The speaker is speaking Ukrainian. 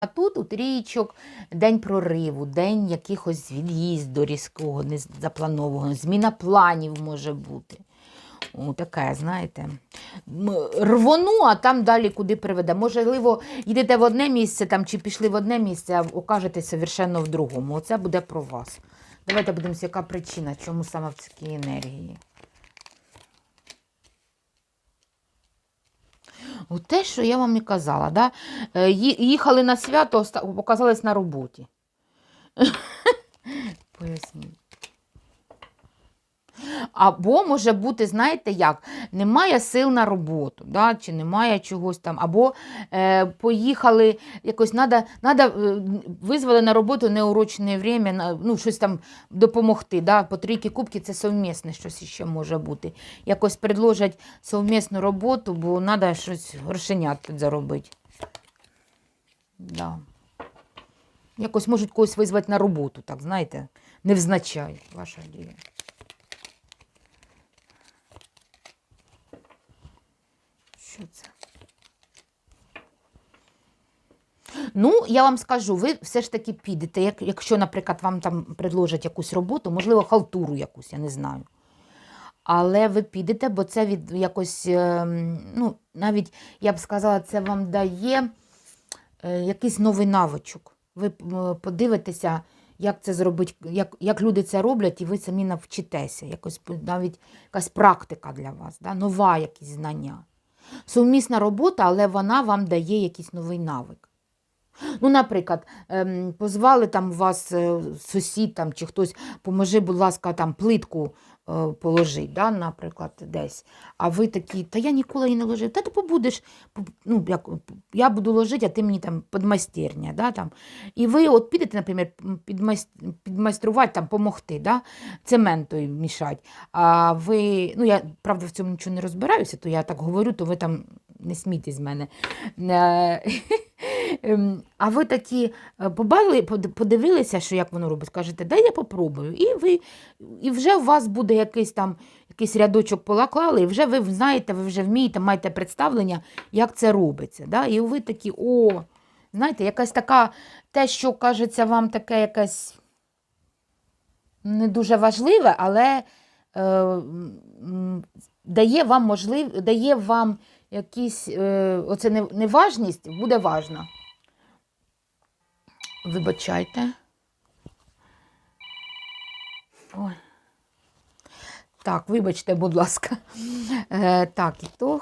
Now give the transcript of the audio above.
А тут у трійчок день прориву, день якихось від'їзду різкого, незапланованого, зміна планів може бути. О, таке, знаєте. Рвону, а там далі куди приведе. Можливо, йдете в одне місце там, чи пішли в одне місце, а окажетесь совершенно в другому. Оце буде про вас. Давайте подивимося, яка причина, чому саме в такій енергії. О, те, що я вам і казала, да? Е, їхали на свято, показались на роботі. Поясніть. Або може бути, знаєте як, немає сил на роботу, да? чи немає чогось там, або е, поїхали, якось надо, надо, е, визвали на роботу неурочне время, ну, щось там допомогти. Да? По трійки кубки це совмісне щось ще може бути. Якось предложать совмісну роботу, бо треба щось грошенят заробити. Да. Якось можуть когось визвати на роботу, так, знаєте, невзначай ваша дія. Що це? Ну, я вам скажу, ви все ж таки підете, як, якщо, наприклад, вам там предложать якусь роботу, можливо, халтуру якусь, я не знаю. Але ви підете, бо це від якось, ем, ну, навіть я б сказала, це вам дає е, якийсь новий навичок. Ви подивитеся, як це зробить, як, як люди це роблять, і ви самі навчитеся. Якось навіть якась практика для вас, да? нова якісь знання. Сумісна робота, але вона вам дає якийсь новий навик. Ну, наприклад, ем, позвали там вас е, сусід там, чи хтось, поможи, будь ласка, там плитку положить, да, наприклад, десь. А ви такі, та я ніколи її не ложив. Та ти побудеш, ну, як, я буду ложити, а ти мені там підмайстерня. Да, там. І ви от підете, наприклад, підмайс- підмайструвати, там, помогти, да, цементою мішати. А ви, ну я правда в цьому нічого не розбираюся, то я так говорю, то ви там не смійтесь з мене. Ем, А ви такі е, побачили, подивилися, що як воно робить, кажете, дай я попробую. І ви і вже у вас буде якийсь там якийсь рядочок поклали, і вже ви знаєте, ви вже вмієте, маєте представлення, як це робиться. Да? І ви такі, о, знаєте, якась така, те, що кажеться вам таке якесь не дуже важливе, але е, дає вам можлив, дає вам якісь, е, оце не- неважність буде важна. Вибачайте. Ой. Так, вибачте, будь ласка. Е, так, і то.